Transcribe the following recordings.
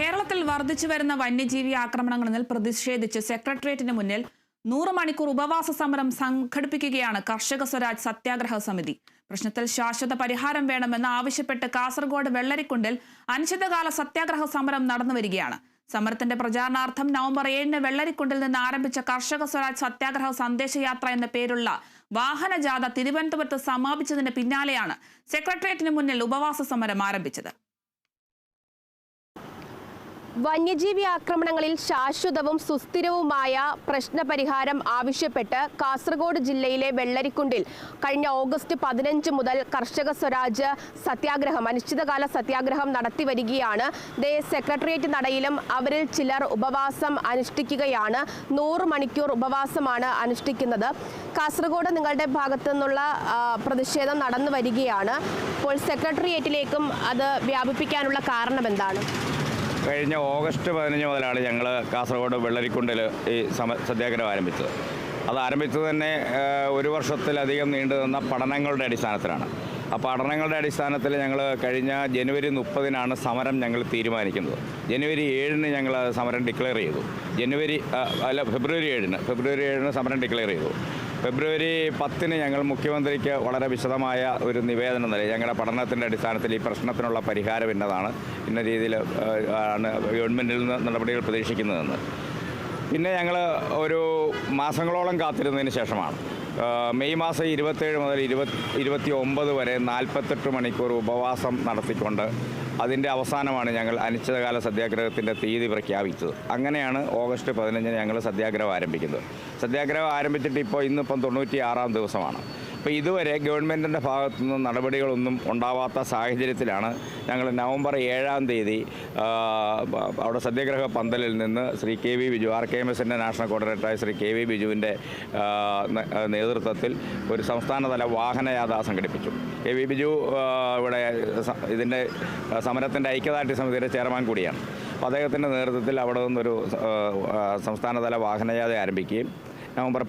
കേരളത്തിൽ വർദ്ധിച്ചു വരുന്ന വന്യജീവി ആക്രമണങ്ങളിൽ പ്രതിഷേധിച്ച് സെക്രട്ടേറിയറ്റിന് മുന്നിൽ നൂറ് മണിക്കൂർ ഉപവാസ സമരം സംഘടിപ്പിക്കുകയാണ് കർഷക സ്വരാജ് സത്യാഗ്രഹ സമിതി. പ്രശ്നത്തിൽ ശാശ്വത പരിഹാരം വേണമെന്ന് ആവശ്യപ്പെട്ട് കാസർഗോഡ് വെള്ളരിക്കുണ്ടിൽ അനിശ്ചിതകാല സത്യാഗ്രഹ സമരം നടന്നു വരികയാണ്. സമരത്തിന്റെ പ്രചാരണാർത്ഥം നവംബർ ഏഴിന് വെള്ളരിക്കുണ്ടിൽ നിന്ന് ആരംഭിച്ച കർഷക സ്വരാജ് സത്യാഗ്രഹ സന്ദേശയാത്ര എന്ന പേരുള്ള വാഹനജാഥ തിരുവനന്തപുരത്ത് സമാപിച്ചതിന് പിന്നാലെയാണ് സെക്രട്ടേറിയറ്റിന് മുന്നിൽ ഉപവാസ സമരം ആരംഭിച്ചത്. വന്യജീവി ആക്രമണങ്ങളിൽ ശാശ്വതവും സുസ്ഥിരവുമായ പ്രശ്നപരിഹാരം ആവശ്യപ്പെട്ട് കാസർഗോഡ് ജില്ലയിലെ വെള്ളരിക്കുണ്ടിൽ കഴിഞ്ഞ ഓഗസ്റ്റ് പതിനഞ്ച് മുതൽ കർഷക സ്വരാജ് സത്യാഗ്രഹം അനിശ്ചിതകാല സത്യാഗ്രഹം നടത്തി വരികയാണ്. ദേ സെക്രട്ടേറിയറ്റ് നടയിലും അവരിൽ ചിലർ ഉപവാസം അനുഷ്ഠിക്കുകയാണ്. നൂറ് മണിക്കൂർ ഉപവാസമാണ് അനുഷ്ഠിക്കുന്നത്. കാസർഗോഡ് നിങ്ങളുടെ ഭാഗത്തു നിന്നുള്ള പ്രതിഷേധം നടന്നു വരികയാണ്. ഇപ്പോൾ സെക്രട്ടേറിയറ്റിലേക്കും അത് വ്യാപിപ്പിക്കാനുള്ള കാരണം എന്താണ്? കഴിഞ്ഞ ഓഗസ്റ്റ് പതിനഞ്ച് മുതലാണ് ഞങ്ങൾ കാസർഗോഡ് വെള്ളരിക്കുണ്ടിൽ ഈ സമ സത്യാഗ്രഹം ആരംഭിച്ചത്. അത് ആരംഭിച്ചത് തന്നെ ഒരു വർഷത്തിലധികം നീണ്ടു നിന്ന പഠനങ്ങളുടെ അടിസ്ഥാനത്തിലാണ്. ആ പഠനങ്ങളുടെ അടിസ്ഥാനത്തിൽ ഞങ്ങൾ കഴിഞ്ഞ ജനുവരി മുപ്പതിനാണ് സമരം ഞങ്ങൾ തീരുമാനിക്കുന്നത്. ജനുവരി ഏഴിന് ഞങ്ങൾ സമരം ഡിക്ലെയർ ചെയ്തു. ജനുവരി അല്ല ഫെബ്രുവരി ഏഴിന് ഫെബ്രുവരി ഏഴിന് സമരം ഡിക്ലെയർ ചെയ്തു. ഫെബ്രുവരി പത്തിന് ഞങ്ങൾ മുഖ്യമന്ത്രിക്ക് വളരെ വിശദമായ ഒരു നിവേദനം നൽകി. ഞങ്ങളുടെ പഠനത്തിന്റെ അടിസ്ഥാനത്തിൽ ഈ പ്രശ്നത്തിനുള്ള പരിഹാരം ഇന്നതാണ്. ഇന്ന രീതിയിൽ ആണ് ഗവൺമെന്റിൽ നിന്ന് നടപടികൾ പ്രതീക്ഷിക്കുന്നതെന്ന്. പിന്നെ ഞങ്ങൾ ഒരു മാസങ്ങളോളം കാത്തിരുന്നതിന് ശേഷമാണ്. മെയ് മാസം ഇരുപത്തേഴ് മുതൽ ഇരുപത്തി ഇരുപത്തി ഒമ്പത് വരെ നാൽപ്പത്തെട്ട് മണിക്കൂർ ഉപവാസം നടത്തിക്കൊണ്ട് അതിന്റെ അവസാനമാണ് ഞങ്ങൾ അനിശ്ചിതകാല സത്യാഗ്രഹത്തിന്റെ തീയതി പ്രഖ്യാപിച്ചത്. അങ്ങനെയാണ് ഓഗസ്റ്റ് പതിനഞ്ചിന് ഞങ്ങൾ സത്യാഗ്രഹം ആരംഭിക്കുന്നത്. സത്യാഗ്രഹം ആരംഭിച്ചിട്ട് ഇപ്പോൾ ഇന്നിപ്പം തൊണ്ണൂറ്റി ആറാം ദിവസമാണ്. അപ്പോൾ ഇതുവരെ ഗവൺമെന്റിന്റെ ഭാഗത്തുനിന്ന് നടപടികളൊന്നും ഉണ്ടാവാത്ത സാഹചര്യത്തിലാണ് ഞങ്ങൾ നവംബർ ഏഴാം തീയതി അവിടെ സത്യാഗ്രഹ പന്തലിൽ നിന്ന് Shri K V Biju R K M എസിന്റെ നാഷണൽ കോർഡിനേറ്ററായ ശ്രീ കെ വി ബിജുവിന്റെ നേതൃത്വത്തിൽ ഒരു സംസ്ഥാനതല വാഹനയാത്ര സംഘടിപ്പിച്ചു. കെ വി ബിജു ഇവിടെ ഇതിന്റെ സമരത്തിന്റെ ഐക്യദാർഢ്യ സമിതിയുടെ ചെയർമാൻ കൂടിയാണ്. അപ്പോൾ അദ്ദേഹത്തിന്റെ നേതൃത്വത്തിൽ അവിടെ നിന്നൊരു സംസ്ഥാനതല വാഹനയാത്ര ആരംഭിക്കുകയും നവംബർ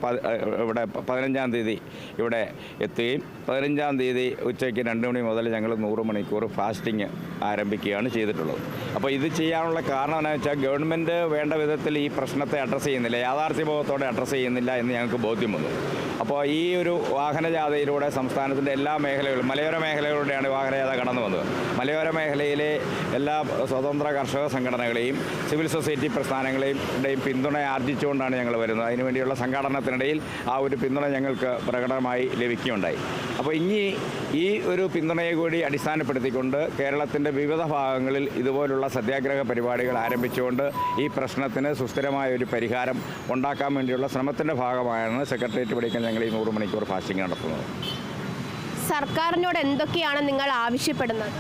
ഇവിടെ പതിനഞ്ചാം തീയതി ഇവിടെ എത്തുകയും പതിനഞ്ചാം തീയതി ഉച്ചയ്ക്ക് രണ്ട് മണി മുതൽ ഞങ്ങൾ നൂറ് മണിക്കൂർ ഫാസ്റ്റിംഗ് ആരംഭിക്കുകയാണ് ചെയ്തിട്ടുള്ളത്. അപ്പോൾ ഇത് ചെയ്യാനുള്ള കാരണം എന്താണെന്ന് വെച്ചാൽ ഗവൺമെന്റ് വേണ്ട വിധത്തിൽ ഈ പ്രശ്നത്തെ അഡ്രസ്സ് ചെയ്യുന്നില്ല യാഥാർത്ഥ്യബോധത്തോടെ അഡ്രസ്സ് ചെയ്യുന്നില്ല എന്ന് ഞങ്ങൾക്ക് ബോധ്യം വന്നു. അപ്പോൾ ഈ ഒരു വാഹനജാഥയിലൂടെ സംസ്ഥാനത്തിന്റെ എല്ലാ മേഖലകളും മലയോര മേഖലകളിലൂടെയാണ് വാഹനജാഥ കടന്നു വന്നത്. മലയോര മേഖലയിലെ എല്ലാ സ്വതന്ത്ര കർഷക സംഘടനകളെയും സിവിൽ സൊസൈറ്റി പ്രസ്ഥാനങ്ങളെയും പിന്തുണ ആർജിച്ചുകൊണ്ടാണ് ഞങ്ങൾ വരുന്നത്. അതിനുവേണ്ടിയുള്ള സംഘാടനത്തിനിടയിൽ ആ ഒരു പിന്തുണ ഞങ്ങൾക്ക് പ്രകടമായി ലഭിക്കുകയുണ്ടായി. അപ്പോൾ ഇനി ഈ ഒരു പിന്തുണയെ കൂടി അടിസ്ഥാനപ്പെടുത്തിക്കൊണ്ട് കേരളത്തിന്റെ വിവിധ ഭാഗങ്ങളിൽ ഇതുപോലുള്ള സത്യാഗ്രഹ പരിപാടികൾ ആരംഭിച്ചുകൊണ്ട് ഈ പ്രശ്നത്തിന് സുസ്ഥിരമായ ഒരു പരിഹാരം ഉണ്ടാക്കാൻ വേണ്ടിയുള്ള ശ്രമത്തിന്റെ ഭാഗമായാണ് സെക്രട്ടേറിയറ്റ് പഠിക്കാൻ ഞങ്ങൾ ഈ നൂറ് മണിക്കൂർ ഫാസ്റ്റിംഗ് നടത്തുന്നത്. സർക്കാരിനോട് എന്തൊക്കെയാണ് നിങ്ങൾ ആവശ്യപ്പെടുന്നത്?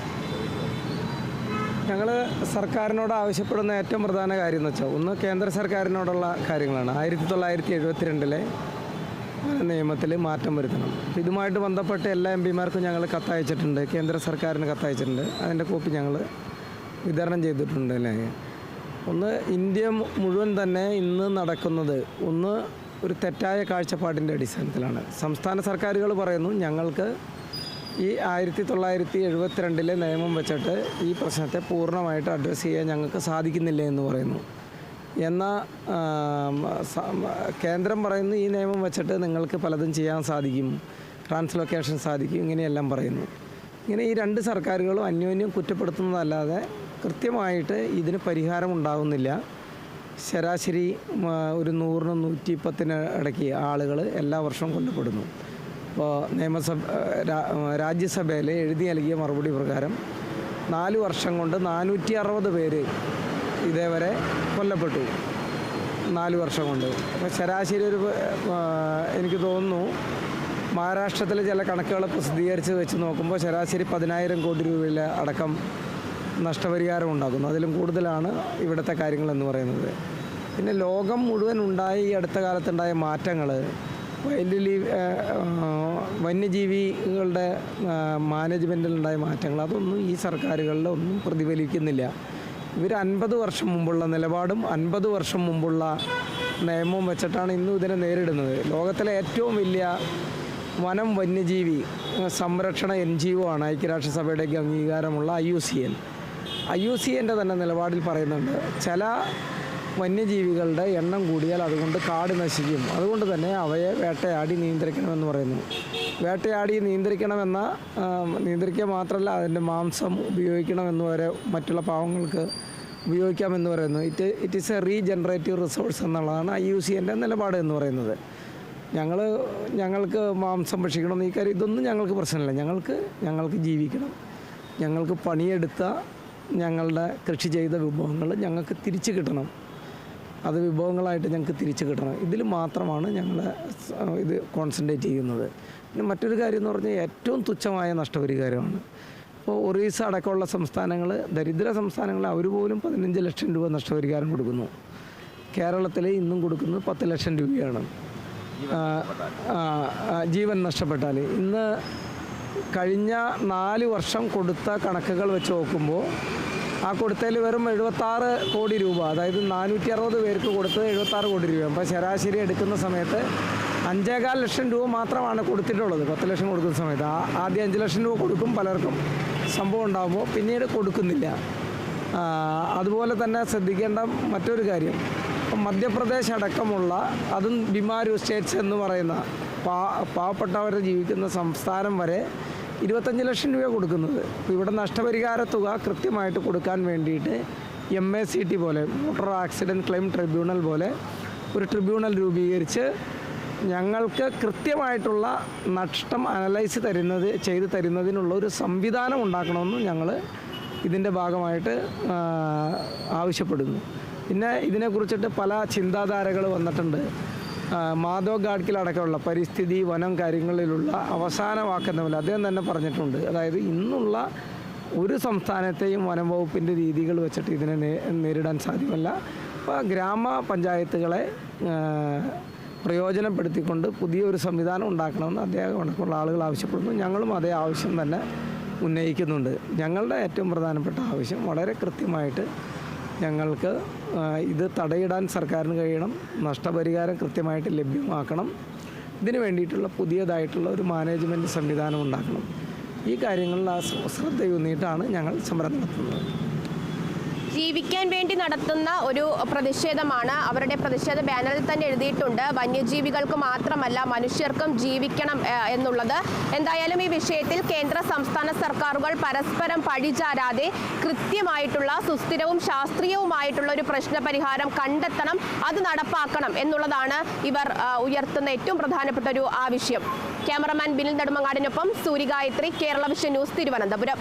ഞങ്ങൾ സർക്കാരിനോട് ആവശ്യപ്പെടുന്ന ഏറ്റവും പ്രധാന കാര്യം എന്ന് വെച്ചാൽ ഒന്ന് കേന്ദ്ര സർക്കാരിനോടുള്ള കാര്യങ്ങളാണ്. ആയിരത്തി തൊള്ളായിരത്തി എഴുപത്തിരണ്ടിലെ നിയമത്തിൽ മാറ്റം വരുത്തണം. ഇതുമായിട്ട് ബന്ധപ്പെട്ട് എല്ലാ എം പിമാർക്കും ഞങ്ങൾ കത്തയച്ചിട്ടുണ്ട് കേന്ദ്ര സർക്കാരിന് കത്തയച്ചിട്ടുണ്ട്. അതിന്റെ കോപ്പി ഞങ്ങൾ വിതരണം ചെയ്തിട്ടുണ്ട് അല്ലേ? ഒന്ന് ഇന്ത്യ മുഴുവൻ തന്നെ ഇന്ന് നടക്കുന്നത് ഒന്ന് ഒരു തെറ്റായ കാഴ്ചപ്പാടിന്റെ അടിസ്ഥാനത്തിലാണ്. സംസ്ഥാന സർക്കാരുകൾ പറയുന്നു ഞങ്ങൾക്ക് ഈ ആയിരത്തി തൊള്ളായിരത്തി എഴുപത്തിരണ്ടിലെ നിയമം വെച്ചിട്ട് ഈ പ്രശ്നത്തെ പൂർണമായിട്ട് അഡ്രസ്സ് ചെയ്യാൻ ഞങ്ങൾക്ക് സാധിക്കുന്നില്ല എന്ന് പറയുന്നു. എന്നാൽ കേന്ദ്രം പറയുന്നു ഈ നിയമം വെച്ചിട്ട് നിങ്ങൾക്ക് പലതും ചെയ്യാൻ സാധിക്കും. ട്രാൻസ്ലൊക്കേഷൻ സാധിക്കും ഇങ്ങനെയെല്ലാം പറയുന്നു. ഇങ്ങനെ ഈ രണ്ട് സർക്കാരുകളും അന്യോന്യം കുറ്റപ്പെടുത്തുന്നതല്ലാതെ കൃത്യമായിട്ട് ഇതിന് പരിഹാരം ഉണ്ടാകുന്നില്ല ശരാശരി ഒരു നൂറിനും നൂറ്റി പത്തിന് ഇടയ്ക്ക് ആളുകൾ എല്ലാ വർഷവും കൊല്ലപ്പെടുന്നു. ഇപ്പോൾ നിയമസഭ രാജ്യസഭയിൽ എഴുതി നൽകിയ മറുപടി പ്രകാരം നാല് വർഷം കൊണ്ട് നാനൂറ്റി അറുപത് പേര് ഇതേവരെ കൊല്ലപ്പെട്ടു. നാല് വർഷം കൊണ്ട്. അപ്പോൾ ശരാശരി ഒരു എനിക്ക് തോന്നുന്നു മഹാരാഷ്ട്രത്തിലെ ചില കണക്കുകൾ പ്രസിദ്ധീകരിച്ച് വെച്ച് നോക്കുമ്പോൾ ശരാശരി പതിനായിരം കോടി രൂപയിലെ അടക്കം നഷ്ടപരിഹാരം ഉണ്ടാക്കുന്നു. അതിലും കൂടുതലാണ് ഇവിടുത്തെ കാര്യങ്ങളെന്ന് പറയുന്നത്. പിന്നെ ലോകം മുഴുവൻ ഉണ്ടായി ഈ അടുത്ത കാലത്തുണ്ടായ മാറ്റങ്ങൾ വൈൽഡ് ലീവ് വന്യജീവികളുടെ മാനേജ്മെന്റിലുണ്ടായ മാറ്റങ്ങൾ അതൊന്നും ഈ സർക്കാരുകളിൽ ഒന്നും പ്രതിഫലിക്കുന്നില്ല. ഇവർ അൻപത് വർഷം മുമ്പുള്ള നിലപാടും അൻപത് വർഷം മുമ്പുള്ള നിയമവും വെച്ചിട്ടാണ് ഇന്നും ഇതിനെ നേരിടുന്നത്. ലോകത്തിലെ ഏറ്റവും വലിയ വനം വന്യജീവി സംരക്ഷണ എൻ ജി ഒ ആണ് ഐക്യരാഷ്ട്രസഭയുടെയൊക്കെ അംഗീകാരമുള്ള I U C N. I U C എന്റെ തന്നെ നിലപാടിൽ പറയുന്നുണ്ട്. ചില വന്യജീവികളുടെ എണ്ണം കൂടിയാൽ അതുകൊണ്ട് കാട് നശിക്കും. അതുകൊണ്ട് തന്നെ അവയെ വേട്ടയാടി നിയന്ത്രിക്കണമെന്ന് പറയുന്നു. വേട്ടയാടി നിയന്ത്രിക്കണമെന്ന നിയന്ത്രിക്കുക മാത്രമല്ല അതിന്റെ മാംസം ഉപയോഗിക്കണമെന്ന് വരെ മറ്റുള്ള പാവങ്ങൾക്ക് ഉപയോഗിക്കാമെന്ന് പറയുന്നു. It it is a regenerative resource എന്നുള്ളതാണ് ഐ യു സി എന്റെ നിലപാട് എന്ന് പറയുന്നത്. ഞങ്ങൾ ഞങ്ങൾക്ക് മാംസം ഭക്ഷിക്കണം ഈ കാര്യം ഇതൊന്നും ഞങ്ങൾക്ക് പ്രശ്നമില്ല. ഞങ്ങൾക്ക് ഞങ്ങൾക്ക് ജീവിക്കണം. ഞങ്ങൾക്ക് പണിയെടുത്ത ഞങ്ങളുടെ കൃഷി ചെയ്ത വിഭവങ്ങൾ ഞങ്ങൾക്ക് തിരിച്ചു കിട്ടണം. അത് വിഭവങ്ങളായിട്ട് ഞങ്ങൾക്ക് തിരിച്ചു കിട്ടണം. ഇതിൽ മാത്രമാണ് ഞങ്ങൾ ഇത് കോൺസെൻട്രേറ്റ് ചെയ്യുന്നത്. പിന്നെ മറ്റൊരു കാര്യം എന്ന് പറഞ്ഞാൽ ഏറ്റവും തുച്ഛമായ നഷ്ടപരിഹാരമാണ്. ഇപ്പോൾ ഒറീസ അടക്കമുള്ള സംസ്ഥാനങ്ങൾ ദരിദ്ര സംസ്ഥാനങ്ങൾ അവർ പോലും പതിനഞ്ച് ലക്ഷം രൂപ നഷ്ടപരിഹാരം കൊടുക്കുന്നു. കേരളത്തിൽ ഇന്നും കൊടുക്കുന്നത് പത്ത് ലക്ഷം രൂപയാണ്. ജീവൻ നഷ്ടപ്പെട്ടാൽ. ഇന്ന് കഴിഞ്ഞ നാല് വർഷം കൊടുത്ത കണക്കുകൾ വെച്ച് നോക്കുമ്പോൾ ആ കൊടുത്തതിൽ വെറും എഴുപത്താറ് കോടി രൂപ അതായത് നാനൂറ്റി അറുപത് പേർക്ക് കൊടുത്തത് എഴുപത്താറ് കോടി രൂപ. അപ്പോൾ ശരാശരി എടുക്കുന്ന സമയത്ത് അഞ്ചേകാൽ ലക്ഷം രൂപ മാത്രമാണ് കൊടുത്തിട്ടുള്ളത് പത്ത് ലക്ഷം കൊടുക്കുന്ന സമയത്ത്. ആ ആദ്യം അഞ്ച് ലക്ഷം രൂപ കൊടുക്കും പലർക്കും സംഭവം ഉണ്ടാകുമ്പോൾ പിന്നീട് കൊടുക്കുന്നില്ല. അതുപോലെ തന്നെ ശ്രദ്ധിക്കേണ്ട മറ്റൊരു കാര്യം മധ്യപ്രദേശ് അടക്കമുള്ള അതും ബിമാരു സ്റ്റേറ്റ്സ് എന്ന് പറയുന്ന പാവപ്പെട്ടവർ ജീവിക്കുന്ന സംസ്ഥാനം വരെ ഇരുപത്തഞ്ച് ലക്ഷം രൂപ കൊടുക്കുന്നത്. ഇവിടെ നഷ്ടപരിഹാര തുക കൃത്യമായിട്ട് കൊടുക്കാൻ വേണ്ടിയിട്ട് എം എ സി ടി പോലെ മോട്ടോർ ആക്സിഡന്റ് ക്ലെയിം ട്രിബ്യൂണൽ പോലെ ഒരു ട്രിബ്യൂണൽ രൂപീകരിച്ച് ഞങ്ങൾക്ക് കൃത്യമായിട്ടുള്ള നഷ്ടം അനലൈസ് തരുന്നത് ചെയ്ത് തരുന്നതിനുള്ള ഒരു സംവിധാനം ഉണ്ടാക്കണമെന്ന് ഞങ്ങൾ ഇതിന്റെ ഭാഗമായിട്ട് ആവശ്യപ്പെടുന്നു. പിന്നെ ഇതിനെക്കുറിച്ചിട്ട് പല ചിന്താധാരകൾ വന്നിട്ടുണ്ട്. മാധവ് ഗാഡ്കിലടക്കമുള്ള പരിസ്ഥിതി വനം കാര്യങ്ങളിലുള്ള അവസാന വാക്കെന്ന പോലെ അദ്ദേഹം തന്നെ പറഞ്ഞിട്ടുണ്ട്. അതായത് ഇന്നുള്ള ഒരു സംസ്ഥാനത്തെയും വനം വകുപ്പിന്റെ രീതികൾ വെച്ചിട്ട് ഇതിനെ നേരിടാൻ സാധ്യമല്ല. അപ്പോൾ ഗ്രാമപഞ്ചായത്തുകളെ പ്രയോജനപ്പെടുത്തിക്കൊണ്ട് പുതിയൊരു സംവിധാനം ഉണ്ടാക്കണമെന്ന് അദ്ദേഹം അടക്കമുള്ള ആളുകൾ ആവശ്യപ്പെടുന്നു. ഞങ്ങളും അതേ ആവശ്യം തന്നെ ഉന്നയിക്കുന്നുണ്ട്. ഞങ്ങളുടെ ഏറ്റവും പ്രധാനപ്പെട്ട ആവശ്യം വളരെ കൃത്യമായിട്ട് ഞങ്ങൾക്ക് ഇത് തടയിടാൻ സർക്കാരിന് കഴിയണം നഷ്ടപരിഹാരം കൃത്യമായിട്ട് ലഭ്യമാക്കണം. ഇതിന് വേണ്ടിയിട്ടുള്ള പുതിയതായിട്ടുള്ള ഒരു മാനേജ്മെന്റ് സംവിധാനം ഉണ്ടാക്കണം. ഈ കാര്യങ്ങളിൽ ആ ശ്രദ്ധയൂന്നിയിട്ടാണ് ഞങ്ങൾ സമരം നടത്തുന്നത്. ജീവിക്കാൻ വേണ്ടി നടത്തുന്ന ഒരു പ്രതിഷേധമാണ്. അവരുടെ പ്രതിഷേധ ബാനറിൽ തന്നെ എഴുതിയിട്ടുണ്ട്. വന്യജീവികൾക്ക് മാത്രമല്ല മനുഷ്യർക്കും ജീവിക്കണം എന്നുള്ളത്. എന്തായാലും ഈ വിഷയത്തിൽ കേന്ദ്ര സംസ്ഥാന സർക്കാരുകൾ പരസ്പരം പഴിചാരാതെ കൃത്യമായിട്ടുള്ള സുസ്ഥിരവും ശാസ്ത്രീയവുമായിട്ടുള്ള ഒരു പ്രശ്ന പരിഹാരം കണ്ടെത്തണം അത് നടപ്പാക്കണം എന്നുള്ളതാണ് ഇവർ ഉയർത്തുന്ന ഏറ്റവും പ്രധാനപ്പെട്ട ഒരു ആവശ്യം. ക്യാമറമാൻ ബിനിൽ നെടുമങ്ങാടിനൊപ്പം സൂര്യഗായത്രി കേരള വിഷൻ ന്യൂസ് തിരുവനന്തപുരം.